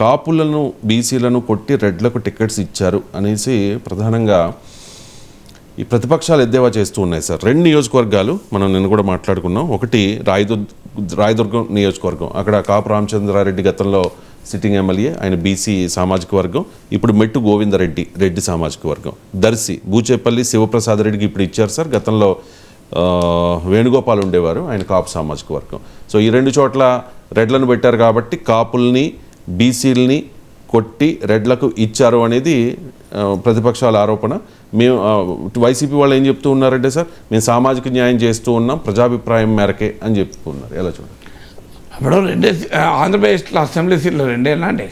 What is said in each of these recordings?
కాపులను బీసీలను కొట్టి రెడ్లకు టికెట్స్ ఇచ్చారు అనేసి ప్రధానంగా ఈ ప్రతిపక్షాలు ఎద్దేవా చేస్తూ ఉన్నాయి సార్. రెండు నియోజకవర్గాలు మనం నిన్న కూడా మాట్లాడుకున్నాం. ఒకటి రాయదుర్గ రాయదుర్గం నియోజకవర్గం. అక్కడ కాపు రామచంద్రారెడ్డి గతంలో సిట్టింగ్ ఎమ్మెల్యే ఆయన బీసీ సామాజిక వర్గం. ఇప్పుడు మెట్టు గోవిందరెడ్డి రెడ్డి సామాజిక వర్గం. దర్శి బూచేపల్లి శివప్రసాద్ రెడ్డికి ఇప్పుడు ఇచ్చారు సార్. గతంలో వేణుగోపాల్ ఉండేవారు ఆయన కాపు సామాజిక వర్గం. సో ఈ రెండు చోట్ల రెడ్లను పెట్టారు కాబట్టి కాపుల్ని బీసీలని కొట్టి రెడ్లకు ఇచ్చారు అనేది ప్రతిపక్షాల ఆరోపణ. మేము వైసీపీ వాళ్ళు ఏం చెప్తూ ఉన్నారంటే సార్ మేము సామాజిక న్యాయం చేస్తూ ఉన్నాం ప్రజాభిప్రాయం మేరకే అని చెప్తూ ఉన్నారు. ఎలా చూడండి? ఇప్పుడు రెండే ఆంధ్రప్రదేశ్లో అసెంబ్లీ సీట్లు రెండేనా అండి?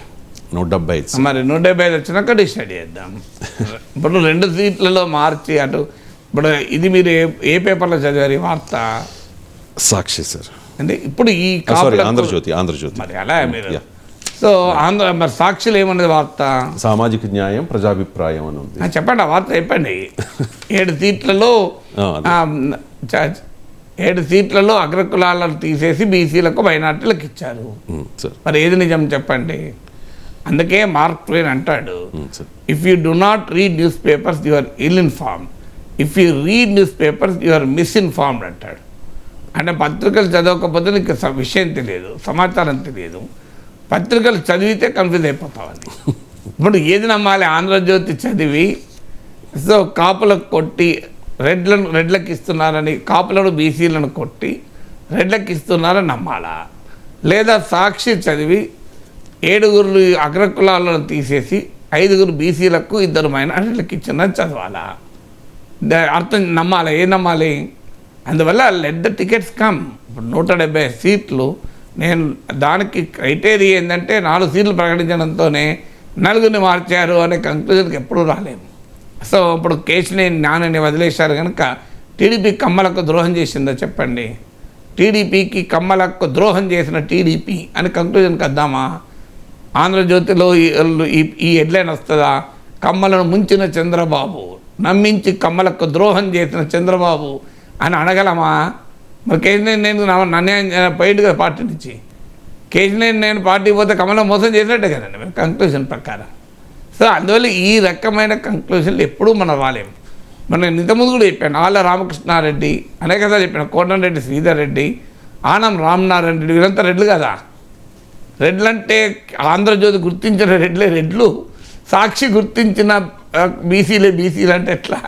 నూట డెబ్బై ఐదు. మరి నూట డెబ్బై ఐదు వచ్చినాక డిసైడ్ చేద్దాం. ఇప్పుడు రెండు సీట్లలో మార్చి అటు ఇప్పుడు ఇది మీరు ఏ ఏ పేపర్లో చదివారు వార్త? సాక్షి సార్. అంటే ఇప్పుడు ఈ ఆంధ్రజ్యోతి ఆంధ్రజ్యోతి. మరి అలా మీరు. సో ఆంధ్ర మరి సాక్షులు ఏమన్నది వార్త? సామాజిక న్యాయం ప్రజాభిప్రాయం అని ఉంది. చెప్పండి ఆ వార్త చెప్పండి. ఏడు సీట్లలో ఏడు సీట్లలో అగ్రకులాలను తీసేసి బీసీలకు మైనార్టీలకు ఇచ్చారు. మరి ఏది నిజం చెప్పండి? అందుకే మార్క్ ట్వైన్ అంటాడు if you do not read news papers you are ill informed if you read news papers you are misinformed అంటాడు. అంటే పత్రికలు చదవకపోతే నీకు విషయం తెలియదు సమాచారం తెలియదు. పత్రికలు చదివితే కన్ఫ్యూజ్ అయిపోతామని ఇప్పుడు ఏది నమ్మాలి? ఆంధ్రజ్యోతి చదివి సో కాపులకు కొట్టి రెడ్లను రెడ్లకు ఇస్తున్నారని కాపులను బీసీలను కొట్టి రెడ్లకు ఇస్తున్నారని నమ్మాలా? లేదా సాక్షి చదివి ఏడుగురు అగ్రకులాలను తీసేసి ఐదుగురు బీసీలకు ఇద్దరు మైనారిటీలకు ఇచ్చిందని చదవాలా? అర్థం నమ్మాలి? ఏం నమ్మాలి? అందువల్ల లెడ్ ద టికెట్స్ కమ్. ఇప్పుడు నూట డెబ్బై సీట్లు నేను దానికి క్రైటీరియా ఏంటంటే నాలుగు సీట్లు ప్రకటించడంతోనే నలుగురిని మార్చారు అనే కంక్లూజన్కి ఎప్పుడూ రాలేము సో ఇప్పుడు కేశినేని నాన్నని వదిలేశారు కనుక టీడీపీ కమ్మలకు ద్రోహం చేసిందో చెప్పండి. టీడీపీకి కమ్మలకు ద్రోహం చేసిన టీడీపీ అని కంక్లూజన్కి వద్దామా? ఆంధ్రజ్యోతిలో ఈ- ఈ- ఈ హెడ్లైన్ వస్తుందా? కమ్మలను ముంచిన చంద్రబాబు నమ్మించి కమ్మలకు ద్రోహం చేసిన చంద్రబాబు అని అనగలమా మరి కేజీనేని నేను అన్యాయం పోయింది కదా పార్టీ నుంచి. కేజీనేని నేను పార్టీకి పోతే కమలం మోసం చేసినట్టే కదండి మేము కంక్లూజన్ ప్రకారం. సో అందువల్ల ఈ రకమైన కంక్లూజన్లు ఎప్పుడూ మనం రాలేము మనం ఇంతకుముందు కూడా చెప్పాను ఆళ్ళ రామకృష్ణారెడ్డి అనేకసార్లు చెప్పాను కోటరెడ్డి శ్రీధర్ రెడ్డి ఆనం రామనారాయణ రెడ్డి వీళ్ళంతా రెడ్లు కదా. రెడ్లు అంటే ఆంధ్రజ్యోతి గుర్తించిన రెడ్లే రెడ్లు సాక్షి గుర్తించిన బీసీలే బీసీలు అంటే ఎట్లా?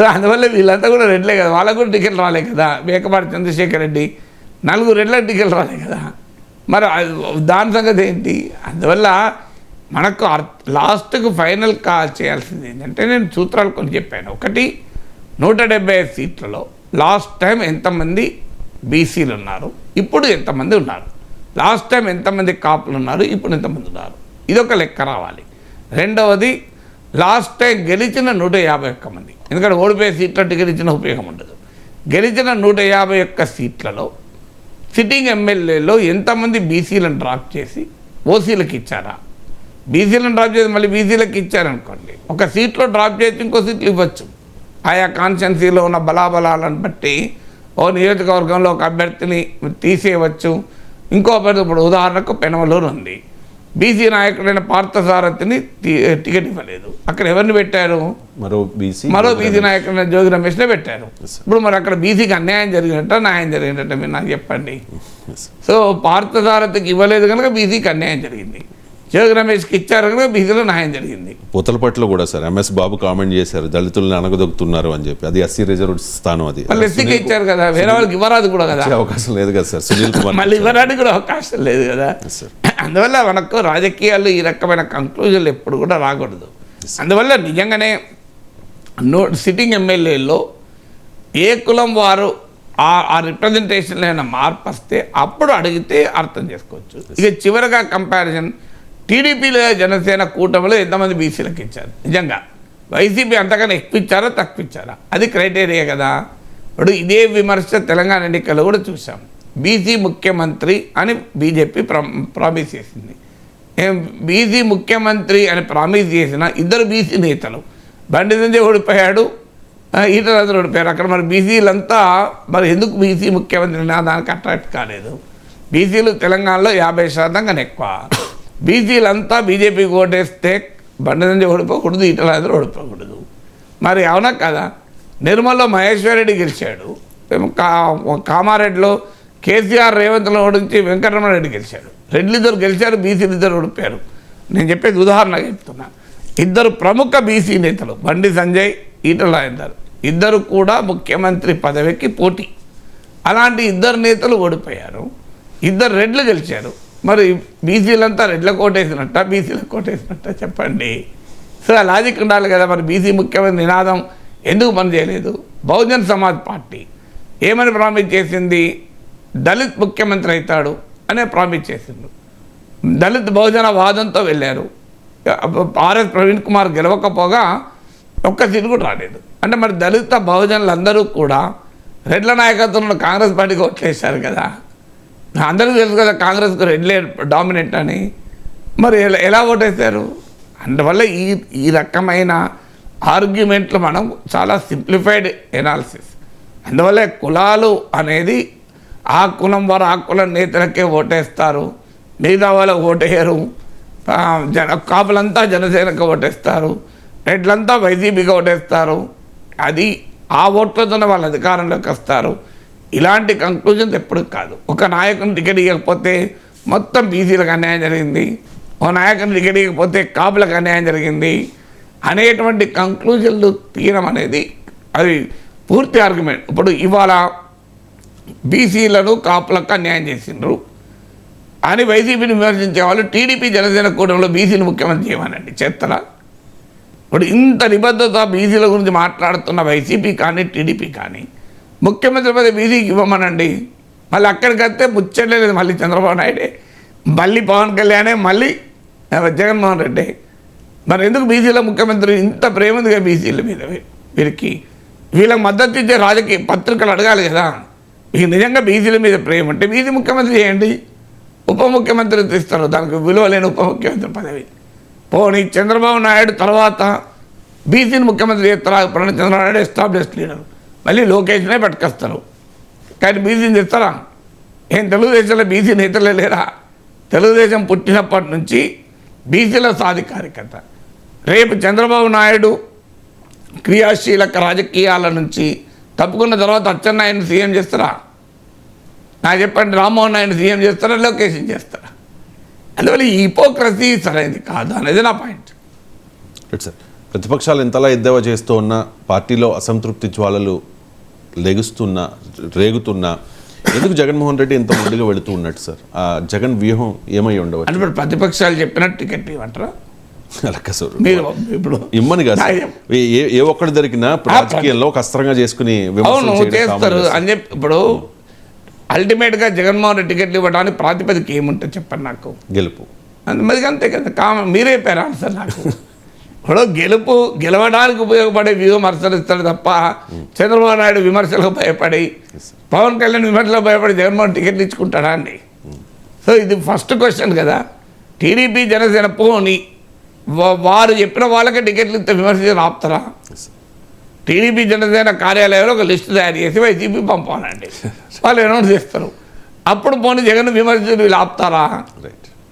సో అందువల్ల వీళ్ళంతా కూడా రెడ్లే కదా. వాళ్ళకు కూడా టికెట్లు రాలే కదా. వేకపాటి చంద్రశేఖర్ రెడ్డి నలుగురు రెడ్ల టికెట్లు రాలే కదా. మరి అది- దాని సంగతి ఏంటి? అందువల్ల మనకు లాస్ట్కు ఫైనల్ కా చేయాల్సింది ఏంటంటే నేను సూత్రాలు కొన్ని చెప్పాను. ఒకటి నూట డెబ్బై ఐదు సీట్లలో లాస్ట్ టైం ఎంతమంది బీసీలు ఉన్నారు? ఇప్పుడు ఎంతమంది ఉన్నారు? లాస్ట్ టైం ఎంతమంది కాపులు ఉన్నారు? ఇప్పుడు ఎంతమంది ఉన్నారు? ఇదొక లెక్క రావాలి. రెండవది లాస్ట్ టైం గెలిచిన నూట యాభై ఒక్క మంది. ఎందుకంటే ఓడిపోయే సీట్ల టికెట్ ఇచ్చిన ఉపయోగం ఉండదు. గెలిచిన నూట యాభై ఒక్క సీట్లలో సిట్టింగ్ ఎమ్మెల్యేలో ఎంతమంది బీసీలను డ్రాప్ చేసి ఓసీలకు ఇచ్చారా? బీసీలను డ్రాప్ చేసి మళ్ళీ బీసీలకు ఇచ్చారనుకోండి. ఒక సీట్లో డ్రాప్ చేసి ఇంకో సీట్లు ఇవ్వచ్చు. ఆయా కాన్స్టెన్సీలో ఉన్న బలాబలాలను బట్టి ఓ నియోజకవర్గంలో ఒక అభ్యర్థిని తీసేయవచ్చు. ఇంకో అభ్యర్థి ఇప్పుడు ఉదాహరణకు పెనమలూరు ఉంది. బీసీ నాయకుడైన పార్థసారథిని టికెట్ ఇవ్వలేదు. అక్కడ ఎవరిని పెట్టారు? మరో బీసీ మరో బీసీ నాయకుడైన జోగి రమేష్నే పెట్టారు. ఇప్పుడు మరి అక్కడ బీసీకి అన్యాయం జరిగినట్ట న్యాయం జరిగినట్ట మీరు నాకు చెప్పండి? సో పార్థసారథికి ఇవ్వలేదు కనుక బీసీకి అన్యాయం జరిగింది. జోగి రమేష్కి ఇచ్చారు కనుక బీసీలో న్యాయం జరిగింది. పుతలపట్లో కూడా సార్ ఎంఎస్ బాబు కామెంట్ చేశారు దళితులను అనగదొక్కుతున్నారు అని చెప్పి. అది ఎస్సీ రిజర్వ్ స్థానం అది. మళ్ళీ ఎస్సీకి ఇచ్చారు కదా వేరే వాళ్ళకి ఇవ్వరాదు కూడా కదా. అవకాశం లేదు కదా సార్ సునీల్ కుమార్ మళ్ళీ ఇవ్వడానికి కూడా అవకాశం లేదు కదా. సార్ అందువల్ల మనకు రాజకీయాలు ఈ రకమైన కంక్లూజన్లు ఎప్పుడు కూడా రాకూడదు. అందువల్ల నిజంగానే నో సిట్టింగ్ ఎమ్మెల్యేలో ఏ కులం వారు ఆ ఆ రిప్రజెంటేషన్లో ఏమైనా మార్పు వస్తే అప్పుడు అడిగితే అర్థం చేసుకోవచ్చు. ఇక చివరిగా కంపారిజన్ టీడీపీలో జనసేన కూటమిలో ఎంతమంది బీసీలకు ఇచ్చారు? నిజంగా వైసీపీ అంతకన్నా ఎక్కువ ఇచ్చారా తక్కువ ఇచ్చారా? అది క్రైటీరియా కదా. ఇప్పుడు ఇదే విమర్శ తెలంగాణ ఎన్నికల్లో కూడా చూసాము బీసీ ముఖ్యమంత్రి అని బీజేపీ ప్రామిస్ చేసింది. ఏం బీసీ ముఖ్యమంత్రి అని ప్రామిస్ చేసిన ఇద్దరు బీసీ నేతలు. బండి సంజయ్ ఓడిపోయాడు ఆ, ఓడిపోయారు. అక్కడ మరి బీసీలంతా మరి ఎందుకు బీసీ ముఖ్యమంత్రి నా దానికి అట్రాక్ట్ కాలేదు? బీసీలు తెలంగాణలో యాభై శాతం కన్నా ఎక్కువ. బీసీలంతా బీజేపీకి ఓటేస్తే బండి సంజయ్ ఓడిపోకూడదు ఈటలాంధ్ర ఓడిపోకూడదు. మరి అవునా కదా? నిర్మల్లో మహేశ్వరరెడ్డి గెలిచాడు. కా కామారెడ్డిలో కేసీఆర్ రేవంత్లో ఓడించి వెంకటరమణరెడ్డి గెలిచాడు. రెడ్లు ఇద్దరు గెలిచారు బీసీలు ఇద్దరు ఓడిపోయారు. నేను చెప్పేది ఉదాహరణగా చెప్తున్నా. ఇద్దరు ప్రముఖ బీసీ నేతలు బండి సంజయ్ ఈటల రాజేందర్. ఇద్దరు కూడా ముఖ్యమంత్రి పదవికి పోటీ. అలాంటి ఇద్దరు నేతలు ఓడిపోయారు. ఇద్దరు రెడ్లు గెలిచారు. మరి బీసీలంతా రెడ్ల కోటేసినట్ట బీసీల కోటేసినట్ట చెప్పండి. సో లాజిక్ ఉండాలి కదా మరి బీసీ ముఖ్యమంత్రి నినాదం ఎందుకు పనిచేయలేదు? బహుజన్ సమాజ్ పార్టీ ఏమని ప్రామిస్ చేసింది? దళిత్ ముఖ్యమంత్రి అవుతాడు అనే ప్రామిస్ చేసిండు. దళిత్ బహుజన వాదంతో వెళ్ళారు. ఆర్ఎస్ ప్రవీణ్ కుమార్ గెలవకపోగా ఒక్క సీటు కూడా రాలేదు. అంటే మరి దళిత బహుజనులు అందరూ కూడా రెడ్ల నాయకత్వంలో కాంగ్రెస్ పార్టీకి ఓట్లేశారు కదా. అందరికీ తెలుసు కదా కాంగ్రెస్కు రెడ్లే డామినెంట్ అని. మరి ఎలా ఎలా ఓటేశారు? అందువల్ల ఈ ఈ రకమైన ఆర్గ్యుమెంట్లు మనం చాలా సింప్లిఫైడ్ ఎనాలిసిస్. అందువల్ల కులాలు అనేది ఆ కులం వారు ఆ కులం నేతలకే ఓటేస్తారు. మిగతా వాళ్ళకు ఓటేయరు. జన కాపులంతా జనసేనకు ఓటేస్తారు. రెడ్లంతా వైసీపీకి ఓటేస్తారు. అది ఆ ఓట్లతోనే వాళ్ళు అధికారంలోకి వస్తారు. ఇలాంటి కంక్లూజన్స్ ఎప్పుడు కాదు. ఒక నాయకుని టికెట్ ఇవ్వకపోతే మొత్తం బీసీలకు అన్యాయం జరిగింది. ఓ నాయకుని టికెట్ ఇవ్వకపోతే కాపులకు అన్యాయం జరిగింది. అనేటువంటి కంక్లూజన్లు తీయడం అనేది అది పూర్తి ఆర్గ్యుమెంట్ ఇప్పుడు ఇవాళ బీసీలను కాపులకు అన్యాయం చేసిండ్రు. అని వైసీపీని విమర్శించే వాళ్ళు టీడీపీ జనసేన కూటమిలో బీసీని ముఖ్యమంత్రి చేయమనండి. చెత్తన ఇప్పుడు ఇంత నిబద్ధత బీసీల గురించి మాట్లాడుతున్న వైసీపీ కానీ టీడీపీ కానీ ముఖ్యమంత్రి పదవి బీసీకి ఇవ్వమనండి. మళ్ళీ అక్కడికి వస్తే ముచ్చటే లేదు మళ్ళీ చంద్రబాబు నాయుడే. మళ్ళీ పవన్ కళ్యాణే మళ్ళీ జగన్మోహన్ రెడ్డి. మరి ఎందుకు బీసీల ముఖ్యమంత్రి ఇంత ప్రేమ ఉందిగా బీసీల మీద? వీరికి వీళ్ళకి మద్దతు ఇచ్చే రాజకీయ పత్రికలు అడగాలి కదా. మీకు నిజంగా బీసీల మీద ప్రేమ అంటే బీసీ ముఖ్యమంత్రి చేయండి. ఉప ముఖ్యమంత్రి తీస్తారు. దానికి విలువ లేని ఉప ముఖ్యమంత్రి పదవి. పోనీ చంద్రబాబు నాయుడు తర్వాత బీసీని ముఖ్యమంత్రి చేస్తారు? ప్రణబ్ చంద్రబాబు నాయుడు ఎస్టాబ్లిష్డ్ లీడర్ మళ్ళీ లోకేష్నే పట్టుకొస్తారు. కానీ బీసీని తెస్తారా ఏం తెలుగుదేశంలో బీసీ నేతలే లేరా? తెలుగుదేశం పుట్టినప్పటి నుంచి బీసీల సాధికారికత రేపు చంద్రబాబు నాయుడు క్రియాశీలక రాజకీయాల నుంచి తప్పుకున్న తర్వాత అచ్చెన్నాయుడిని సీఎం చేస్తారా? నాకు చెప్పండి రామ్మోహన్ నాయుడు సీఎం చేస్తారా లోకేషన్ చేస్తారా? అందువల్ల ఈ హిపోక్రసీ సరైనది కాదు అనేది నా పాయింట్. సార్ ప్రతిపక్షాలు ఎంతలా ఎద్దేవా చేస్తూ ఉన్నా పార్టీలో అసంతృప్తి జ్వాలలు లెగుస్తున్నా రేగుతున్నా ఎందుకు జగన్మోహన్ రెడ్డి ఇంత ముందుగా వెళుతూ ఉన్నట్టు సార్ ఆ జగన్ వ్యూహం ఏమై ఉండవచ్చు? అంటే ప్రతిపక్షాలు చెప్పినట్టు టికెట్ సార్ మీరు ఇప్పుడు ఇమ్మని కాదు. ఏ- ఏ ఒక్కటి దొరికినా రాజకీయాల్లో అస్త్రంగా చేసుకుని అవును చేస్తారు. అని చెప్పి ఇప్పుడు అల్టిమేట్గా జగన్మోహన్ రెడ్డి టికెట్లు ఇవ్వడానికి ప్రాతిపదిక ఏముంటుంది చెప్పండి నాకు. గెలుపు. అంత మరి అంతే కదా కామ మీరే పేరు ఆన్సర్ నాకు. ఇప్పుడు గెలుపు గెలవడానికి ఉపయోగపడే వ్యూహం అనుసరిస్తాడు తప్ప చంద్రబాబు నాయుడు విమర్శలకు భయపడి పవన్ కళ్యాణ్ విమర్శలకు భయపడి జగన్మోహన్ టికెట్లు ఇచ్చుకుంటాడా అండి? సో ఇది ఫస్ట్ క్వశ్చన్ కదా. టీడీపీ జనసేన పోని వారు చెప్పిన వాళ్ళకే టికెట్లు ఇస్తే విమర్శించి ఆపుతారా? టీడీపీ జనసేన కార్యాలయంలో ఒక లిస్టు తయారు చేసి వైసీపీ పంపాలండి. వాళ్ళు అనౌన్స్ చేస్తారు. అప్పుడు పోనీ జగన్ విమర్శించి వీళ్ళు ఆపుతారా?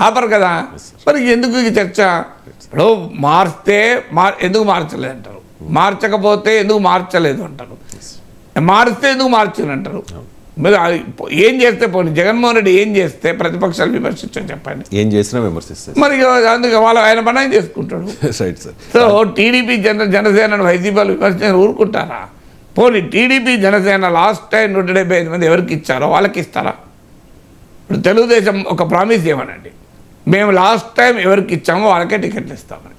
ఆపరు కదా? మరి ఎందుకు ఈ చర్చ? ఇప్పుడు మార్స్తే మార్ ఎందుకు మార్చలేదు అంటారు? మార్చకపోతే ఎందుకు మార్చలేదు అంటారు? మారిస్తే ఎందుకు మార్చను అంటారు మీరు ఏం చేస్తే పోనీ జగన్మోహన్ రెడ్డి ఏం చేస్తే ప్రతిపక్షాలు విమర్శించని చెప్పండి. ఏం చేసినా విమర్శిస్తారు. మరి అందుకే వాళ్ళ ఆయన పని ఆయన చేసుకుంటాడు. రైట్ సార్ సో టీడీపీ జన జనసేన వైసీపీలు విమర్శించిన ఊరుకుంటారా? పోనీ టీడీపీ జనసేన లాస్ట్ టైం నూట డెబ్బై ఐదు మంది ఎవరికి ఇచ్చారో వాళ్ళకి ఇస్తారా? ఇప్పుడు తెలుగుదేశం ఒక ప్రామిస్ చేయమనండి. మేము లాస్ట్ టైం ఎవరికి ఇచ్చామో వాళ్ళకే టికెట్లు ఇస్తామని.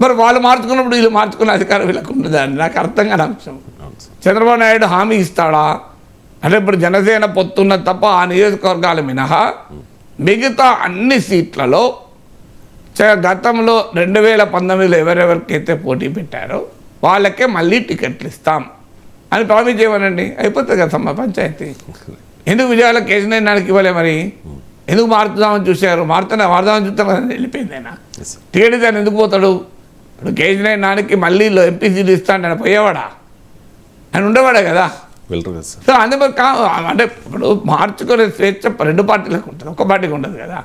మరి వాళ్ళు మార్చుకున్నప్పుడు వీళ్ళు మార్చుకునే అధికారం వీళ్ళకు ఉండదండి నాకు అర్థం కాని అంశం. చంద్రబాబు నాయుడు హామీ ఇస్తాడా? అంటే ఇప్పుడు జనసేన పొత్తున్న తప్ప ఆ నియోజకవర్గాలు మినహా మిగతా అన్ని సీట్లలో చ- గతంలో రెండు వేల పంతొమ్మిదిలో ఎవరెవరికైతే పోటీ పెట్టారో వాళ్ళకే మళ్ళీ టికెట్లు ఇస్తాం. అని ప్రామిస్ చేయమనండి. అయిపోతుంది కదా సమ్మ పంచాయతీ. ఎందుకు విజయాల కేసీఆర్ నానికి ఇవ్వలే మరి? ఎందుకు మారుతుందామని చూశారు? మారుతున్నా మారుదామని చూస్తాం కదా వెళ్ళిపోయింది ఆయన టికెట్ ఇస్తే ఆయన ఎందుకు పోతాడు? ఇప్పుడు కేసీఆర్ నానికి మళ్ళీ ఎంపీ సీట్ ఇస్తాను ఆయన పోయేవాడా? ఆయన ఉండేవాడే కదా? వెళ్ళరు కదా సార్. కా అంటే ఇప్పుడు మార్చుకునే స్వేచ్ఛ రెండు పార్టీలకు ఉంటుంది. ఒక పార్టీకి ఉండదు కదా.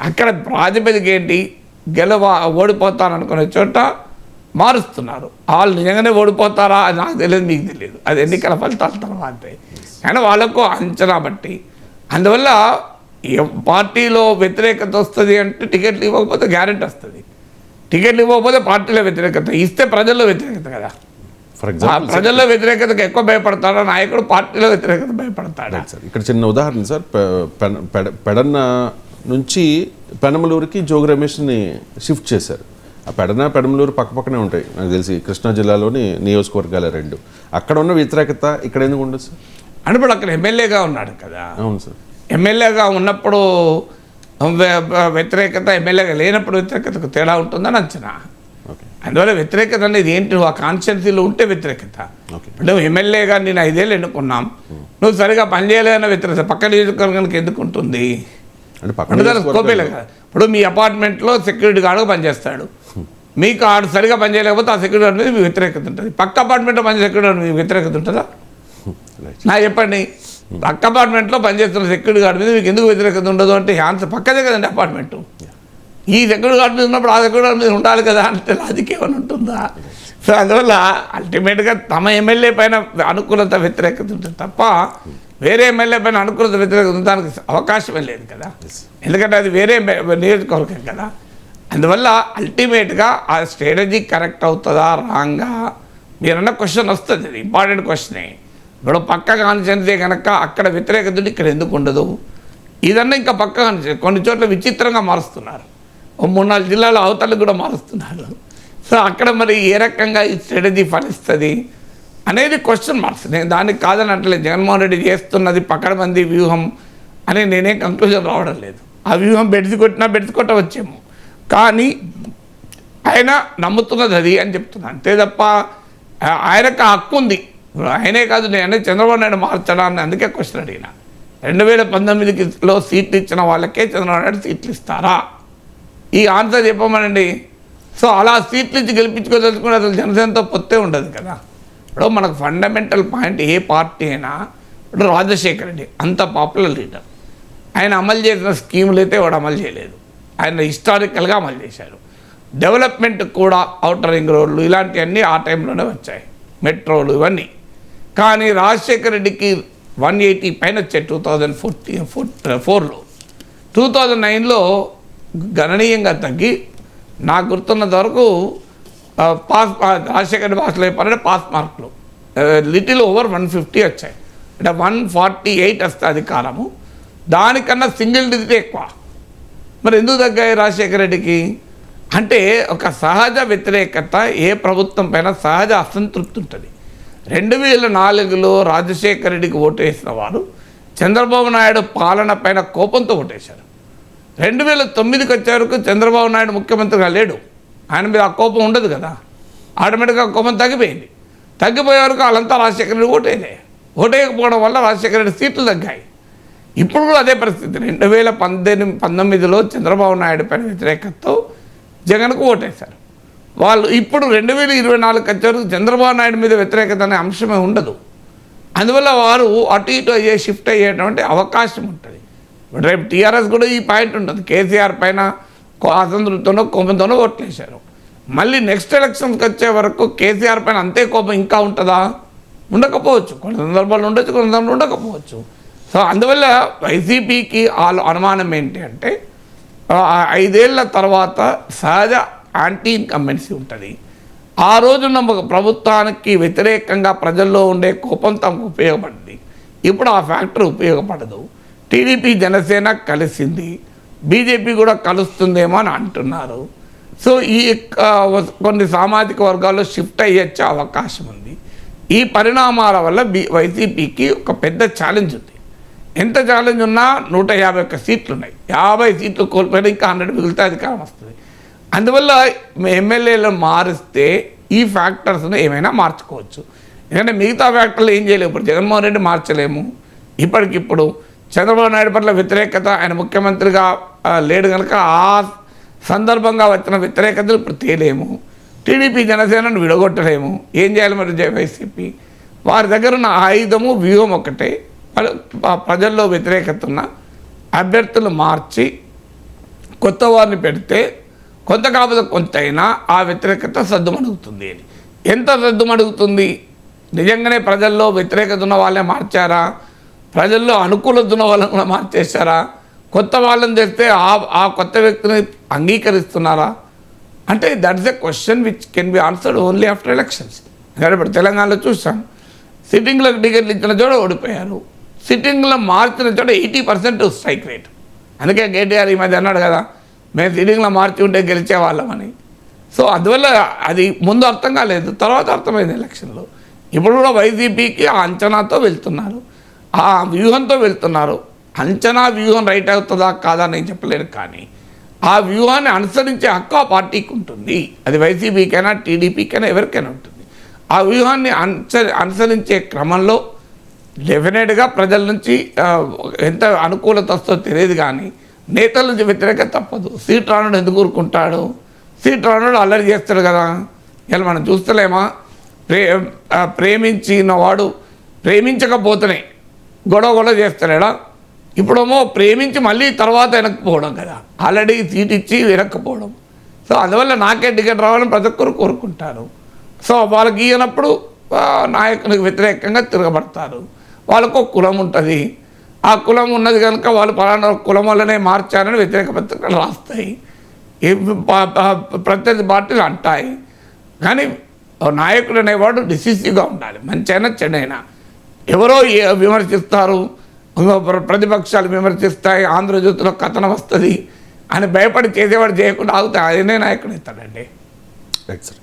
అక్కడ ప్రాతిపదిక ఏంటి? గెలవ ఓడిపోతారనుకునే చోట మారుస్తున్నారు. వాళ్ళు నిజంగానే ఓడిపోతారా అది నాకు తెలియదు మీకు తెలియదు. అది ఎన్నికల ఫలితాల తర్వాతే. కానీ వాళ్ళకు అంచనా బట్టి. అందువల్ల ఏ పార్టీలో వ్యతిరేకత వస్తుంది అంటే టికెట్లు ఇవ్వకపోతే గ్యారెంటీ వస్తుంది. టికెట్లు ఇవ్వకపోతే పార్టీలో వ్యతిరేకత ఇస్తే ప్రజల్లో వ్యతిరేకత కదా. ఫర్ ఎగ్జాంపుల్ ప్రజల్లో వ్యతిరేకతకు ఎక్కువ భయపడతాడా? నాయకుడు పార్టీలో వ్యతిరేకత భయపడతాడా? సార్ ఇక్కడ చిన్న ఉదాహరణ సార్ పెడన్న నుంచి పెనమలూరుకి జోగి రమేష్ని షిఫ్ట్ చేశారు. ఆ పెడన పెడమలూరు పక్క పక్కనే ఉంటాయి. నాకు తెలిసి కృష్ణా జిల్లాలోని నియోజకవర్గాల రెండు. అక్కడ ఉన్న వ్యతిరేకత ఇక్కడ ఎందుకు ఉండదు సార్ అంటే ఇప్పుడు అక్కడ ఎమ్మెల్యేగా ఉన్నాడు కదా. అవును సార్ ఎమ్మెల్యేగా ఉన్నప్పుడు వ్య- వ్య- వ్యతిరేకత ఎమ్మెల్యేగా లేనప్పుడు వ్యతిరేకతకు తేడా ఉంటుందని అంచనా. అందువల్ల వ్యతిరేకత అనేది ఏంటి? ఆ కాన్స్టిట్యున్సీలో ఉంటే వ్యతిరేకత. అంటే ఎమ్మెల్యేగా నేను ఐదేళ్ళు ఎన్నుకున్నాం. నువ్వు సరిగా పనిచేయలేదన్న వ్యతిరేకత పక్క నియోజకవర్గానికి ఎందుకు ఉంటుంది? కదా. ఇప్పుడు మీ అపార్ట్మెంట్లో సెక్యూరిటీ గార్డుగా పనిచేస్తాడు. మీకు ఆడు సరిగా పనిచేయలేకపోతే ఆ సెక్యూరిటీ గార్డ్ మీద మీ వ్యతిరేకత ఉంటుంది. పక్క అపార్ట్మెంట్లో పనిచేసే సెక్యూరిటీ గార్డ్ మీద మీ వ్యతిరేకత ఉంటుందా? నా చెప్పండి. పక్క అపార్ట్మెంట్లో పనిచేస్తున్న సెక్యూరిటీ గార్డ్ మీద మీకు ఎందుకు వ్యతిరేకత ఉండదు అంటే ఆన్సర్ పక్కదే కదండి అపార్ట్మెంట్. ఈ సెక్యూరిటీ గారి మీద ఉన్నప్పుడు ఆ సెక్యూరిటీ గార్డ్ మీద ఉండాలి కదా అంటే లాజిక్ ఏమైనా ఉంటుందా? సో అందువల్ల అల్టిమేట్గా తమ ఎమ్మెల్యే పైన అనుకూలత వ్యతిరేకత ఉంటుంది తప్ప వేరే ఎమ్మెల్యే పైన అనుకూలత వ్యతిరేకత ఉండడానికి అవకాశమే లేదు కదా. ఎందుకంటే అది వేరే నియోజకవర్గం కదా. అందువల్ల అల్టిమేట్గా ఆ స్ట్రాటజీ కరెక్ట్ అవుతుందా? రాంగా? మీరన్న క్వశ్చన్ వస్తుంది. అది ఇంపార్టెంట్ క్వశ్చనే ఇప్పుడు పక్క అనుసరితే కనుక అక్కడ వ్యతిరేకత ఇక్కడ ఎందుకు ఉండదు? ఇదన్నా ఇంకా పక్క కాన్సెన్స్ కొన్ని చోట్ల విచిత్రంగా మారుస్తున్నారు. మూడు నాలుగు జిల్లాల అవతలకు కూడా మారుస్తున్నారు. సో అక్కడ మరి ఏ రకంగా ఈ స్ట్రాటజీ ఫలిస్తుంది అనేది క్వశ్చన్ మార్క్స్ నేను దానికి కాదని అంటలేదు జగన్మోహన్ రెడ్డి చేస్తున్నది పక్కన మంది వ్యూహం అని నేనే కంక్లూజన్ రావడం లేదు. ఆ వ్యూహం బెడిసి కొట్టినా బెడిసి కొట్టవచ్చేమో. కానీ ఆయన నమ్ముతున్నది అది అని చెప్తున్నా. అంతే తప్ప ఆయనకు హక్కు ఉంది. ఇప్పుడు ఆయనే కాదు నేనే చంద్రబాబు నాయుడు మార్చడా అని అందుకే క్వశ్చన్ అడిగిన. రెండు వేల పంతొమ్మిదిలో సీట్లు ఇచ్చిన వాళ్ళకే చంద్రబాబు నాయుడు సీట్లు ఇస్తారా? ఈ ఆన్సర్ చెప్పమనండి. సో అలా సీట్లు ఇచ్చి గెలిపించుకోదలుచుకుంటే అసలు జనసేనతో పొత్తే ఉండదు కదా. ఇప్పుడు మనకు ఫండమెంటల్ పాయింట్ ఏ పార్టీ అయినా ఇప్పుడు రాజశేఖర రెడ్డి అంత పాపులర్ లీడర్. ఆయన అమలు చేసిన స్కీములు అయితే వాడు అమలు చేయలేదు. ఆయన హిస్టారికల్గా అమలు చేశారు. డెవలప్మెంట్ కూడా అవుటర్ రింగ్ రోడ్లు ఇలాంటివన్నీ ఆ టైంలోనే వచ్చాయి. మెట్రోలు ఇవన్నీ. కానీ రాజశేఖర రెడ్డికి వన్ ఎయిటీ పైన వచ్చాయి టూ థౌజండ్ ఫోర్టీ ఫోర్ ఫోర్లో. టూ థౌజండ్ నైన్లో గణనీయంగా తగ్గి నాకు గుర్తున్నంత వరకు పాస్ రాజశేఖర్ భాషలో చెప్పాలంటే పాస్ మార్కులు. లిటిల్ ఓవర్ వన్ ఫిఫ్టీ వచ్చాయి. అంటే వన్ ఫార్టీ ఎయిట్ వస్తే అధికారము దానికన్నా సింగిల్ డిజిట్ ఎక్కువ. మరి ఎందుకు తగ్గాయి రాజశేఖర రెడ్డికి? అంటే ఒక సహజ వ్యతిరేకత ఏ ప్రభుత్వం పైన సహజ అసంతృప్తి ఉంటుంది. రెండు వేల నాలుగులో రాజశేఖర రెడ్డికి ఓటు వేసిన వారు చంద్రబాబు నాయుడు పాలన పైన కోపంతో ఓటేశారు. రెండు వేల తొమ్మిదికి వచ్చే వరకు చంద్రబాబు నాయుడు ముఖ్యమంత్రిగా లేడు. ఆయన మీద ఆ కోపం ఉండదు కదా. ఆటోమేటిక్గా ఆ కోపం తగ్గిపోయింది. తగ్గిపోయే వరకు వాళ్ళంతా రాజశేఖర రెడ్డి ఓటేలే ఓటేయకపోవడం వల్ల రాజశేఖర రెడ్డి సీట్లు తగ్గాయి. ఇప్పుడు కూడా అదే పరిస్థితి. రెండు వేల పంతొమ్మిది పంతొమ్మిదిలో చంద్రబాబు నాయుడు పైన వ్యతిరేకతతో జగన్కు ఓటేశారు. వాళ్ళు ఇప్పుడు రెండు వేల ఇరవై నాలుగు వచ్చే వరకు చంద్రబాబు నాయుడు మీద వ్యతిరేకత అనే అంశమే ఉండదు. అందువల్ల వారు అటు ఇటు అయ్యే షిఫ్ట్ అయ్యేటువంటి అవకాశం ఉంటుంది. రేపు టీఆర్ఎస్ కూడా ఈ పాయింట్ ఉంటుంది. కేసీఆర్ పైన కో- అసంతృప్తితోనో కోపంతోనో ఓట్లేశారు. మళ్ళీ నెక్స్ట్ ఎలక్షన్స్కి వచ్చే వరకు కేసీఆర్ పైన అంతే కోపం ఇంకా ఉంటుందా? ఉండకపోవచ్చు. కొన్ని సందర్భాలు ఉండొచ్చు కొన్ని సందర్భాలు ఉండకపోవచ్చు. సో అందువల్ల వైసీపీకి వాళ్ళ అనుమానం ఏంటి అంటే ఐదేళ్ళ తర్వాత సహజ యాంటీ ఇన్కంబెన్సీ ఉంటుంది. ఆ రోజున ఒక ప్రభుత్వానికి వ్యతిరేకంగా ప్రజల్లో ఉండే కోపం తమకు ఉపయోగపడింది. ఇప్పుడు ఆ ఫ్యాక్టర్ ఉపయోగపడదు. టీడీపీ జనసేన కలిసింది బీజేపీ కూడా కలుస్తుందేమో అని అంటున్నారు. సో ఈ కొన్ని సామాజిక వర్గాల్లో షిఫ్ట్ అయ్యొచ్చే అవకాశం ఉంది. ఈ పరిణామాల వల్ల బీ వైసీపీకి ఒక పెద్ద ఛాలెంజ్ ఉంది. ఎంత ఛాలెంజ్ ఉన్నా నూట యాభై ఒక్క సీట్లు ఉన్నాయి యాభై సీట్లు కోల్పోయినా ఇంకా హండ్రెడ్ మిగిలితే అధికారం వస్తుంది. అందువల్ల ఎమ్మెల్యేలను మారిస్తే ఈ ఫ్యాక్టర్స్ను ఏమైనా మార్చుకోవచ్చు. ఎందుకంటే మిగతా ఫ్యాక్టర్లు ఏం చేయలేము ఇప్పుడు జగన్మోహన్ రెడ్డి మార్చలేము. ఇప్పటికిప్పుడు చంద్రబాబు నాయుడు పట్ల వ్యతిరేకత ఆయన ముఖ్యమంత్రిగా లేడు కనుక ఆ సందర్భంగా వచ్చిన వ్యతిరేకతలు ఇప్పుడు తేలేము. టీడీపీ జనసేనను విడగొట్టలేము. ఏం చేయాలి మరి వైసీపీ వారి దగ్గర ఉన్న ఆయుధము వ్యూహం ఒకటే ప- ప్రజల్లో వ్యతిరేకత ఉన్న అభ్యర్థులు మార్చి కొత్త వారిని పెడితే కొంత కాకపోతే కొంతైనా ఆ వ్యతిరేకత సద్దుమడుగుతుంది అని. ఎంత సద్దుమడుగుతుంది నిజంగానే ప్రజల్లో వ్యతిరేకత ఉన్న వాళ్ళే మార్చారా? ప్రజల్లో అనుకూలతున్న వాళ్ళని కూడా మార్చేశారా? కొత్త వాళ్ళని తెస్తే ఆ ఆ కొత్త వ్యక్తిని అంగీకరిస్తున్నారా? అంటే that's a question which can be answered only after elections ఎందుకంటే ఇప్పుడు తెలంగాణలో చూసాం సిట్టింగ్లకు టికెట్లు ఇచ్చిన చోట ఓడిపోయారు. సిట్టింగ్లో మార్చిన చోట ఎయిటీ పర్సెంట్ స్ట్రైక్ రేట్. అందుకే కేటీఆర్ ఈ మధ్య అన్నాడు కదా మేము సిట్టింగ్లో మార్చి ఉంటే గెలిచేవాళ్ళమని సో అందువల్ల అది ముందు అర్థం కాలేదు తర్వాత అర్థమైంది ఎలక్షన్లో. ఇప్పుడు కూడా వైసీపీకి ఆ అంచనాతో వెళ్తున్నారు. ఆ వ్యూహంతో వెళ్తున్నారు. అంచనా వ్యూహం రైట్ అవుతుందా కాదా నేను చెప్పలేను కానీ ఆ వ్యూహాన్ని అనుసరించే హక్కు ఆ పార్టీకి ఉంటుంది. అది వైసీపీకైనా టీడీపీకైనా ఎవరికైనా ఉంటుంది. ఆ వ్యూహాన్ని అనుసరించే క్రమంలో డెఫినెట్గా ప్రజల నుంచి ఎంత అనుకూలత వస్తుందో తెలియదు కానీ నేతల నుంచి వ్యతిరేకత తప్పదు. సీట్ రానుడు ఎందుకు ఊరుకుంటాడు? సీట్ రానుడు అల్లరి చేస్తాడు కదా. ఇలా మనం చూస్తలేమా? ప్రే ప్రేమించినవాడు ప్రేమించిన వాడు ప్రేమించకపోతేనే గొడవ గొడవ చేస్తాడా ఇప్పుడేమో ప్రేమించి మళ్ళీ తర్వాత వెనక్కిపోవడం కదా. ఆల్రెడీ సీట్ ఇచ్చి వెనక్కిపోవడం. సో అందువల్ల నాకే టికెట్ రావాలని ప్రతి ఒక్కరు కోరుకుంటారు. సో వాళ్ళకి ఇయ్యనప్పుడు నాయకునికి వ్యతిరేకంగా తిరగబడతారు. వాళ్ళకు ఒక కులం ఉంటుంది. ఆ కులం ఉన్నది కనుక వాళ్ళు పలానా కులం వల్లనే మార్చారని వ్యతిరేక పత్రికలు రాస్తాయి. ప్రత్యర్థి పార్టీలు అంటాయి. కానీ నాయకుడు అనేవాడు డిసిసివ్గా ఉండాలి. మంచైనా చెడైనా. ఎవరో విమర్శిస్తారు? ప్రతిపక్షాలు విమర్శిస్తాయి ఆంధ్రజ్యోతిలో కథనం వస్తుంది అని భయపడి చేసేవాడు చేయకుండా ఆగితే అదే నాయకుడు ఇస్తాడండి రైట్ సార్